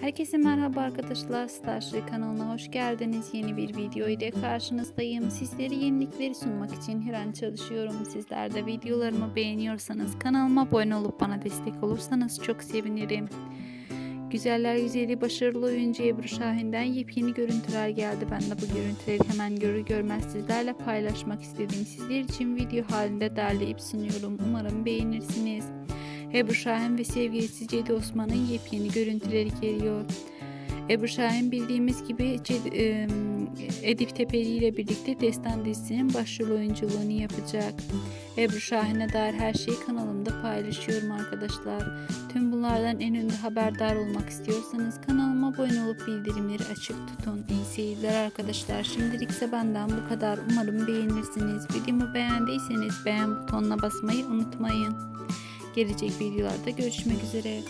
Herkese merhaba arkadaşlar. Starship kanalına hoş geldiniz. Yeni bir video ile karşınızdayım. Sizlere yenilikleri sunmak için her an çalışıyorum. Sizler de videolarımı beğeniyorsanız kanalıma abone olup bana destek olursanız çok sevinirim. Güzeller güzeli başarılı oyuncu Ebru Şahin'den yepyeni görüntüler geldi. Ben de bu görüntüleri hemen görür görmez sizlerle paylaşmak istedim. Sizler için video halinde derleyip sunuyorum. Umarım beğenirsiniz. Ebru Şahin ve sevgilisi Cedi Osman'ın yepyeni görüntüleri geliyor. Ebru Şahin bildiğimiz gibi Edip Tepeli ile birlikte Destan dizisinin başrol oyunculuğunu yapacak. Ebru Şahin'e dair her şeyi kanalımda paylaşıyorum arkadaşlar. Tüm bunlardan en önde haberdar olmak istiyorsanız kanalıma abone olup bildirimleri açık tutun. İyi seyirler arkadaşlar. Şimdilik ise benden bu kadar. Umarım beğenirsiniz. Videomu beğendiyseniz beğen butonuna basmayı unutmayın. Gelecek videolarda görüşmek üzere.